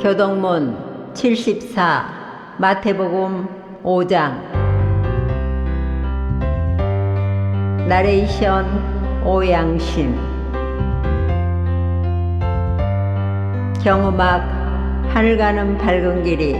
교동문 74 마태복음 5장. 나레이션 오양심. 경음악 하늘 가는 밝은 길이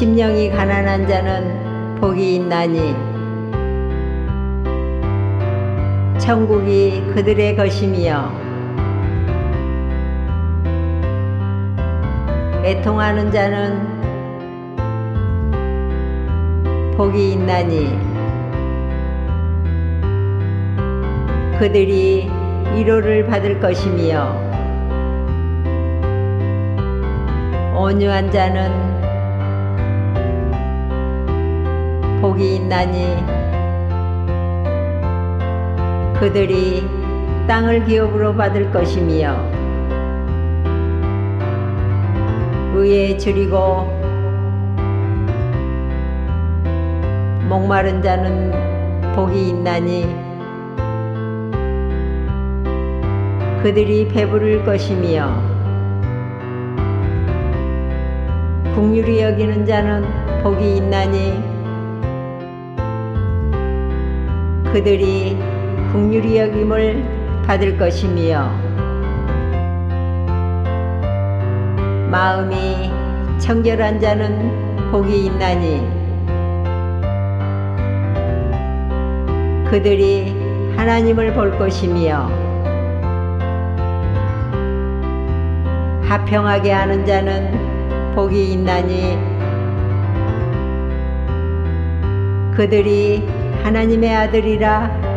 심령이 가난한 자는 복이 있나니 천국이 그들의 것이며 애통하는 자는 복이 있나니 그들이 위로를 받을 것이며 온유한 자는 복이 있나니 그들이 땅을 기업으로 받을 것이며 의에 줄이고 목마른 자는 복이 있나니 그들이 배부를 것이며 국률이 여기는 자는 복이 있나니 그들이 국률이 여김을 받을 것이며 마음이 청결한 자는 복이 있나니 그들이 하나님을 볼 것이며 하평하게 하는 자는 복이 있나니 그들이 하나님의 아들이라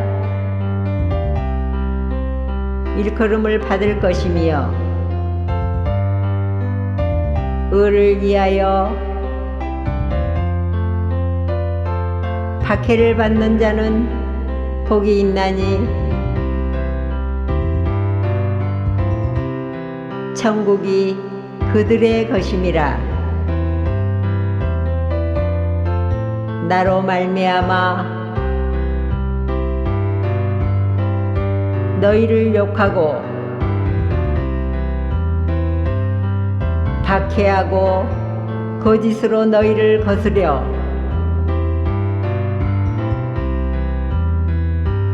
일컬음을 받을 것이며 의를 위하여 박해를 받는 자는 복이 있나니 천국이 그들의 것임이라. 나로 말미암아 너희를 욕하고 박해하고 거짓으로 너희를 거스려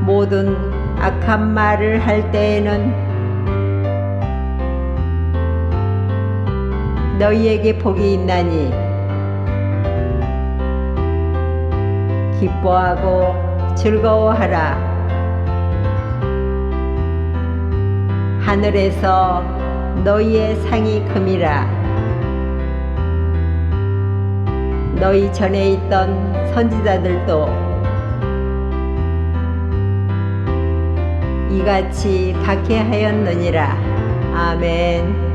모든 악한 말을 할 때에는 너희에게 복이 있나니 기뻐하고 즐거워하라 하늘에서 너희의 상이 금이라. 너희 전에 있던 선지자들도 이같이 박해하였느니라. 아멘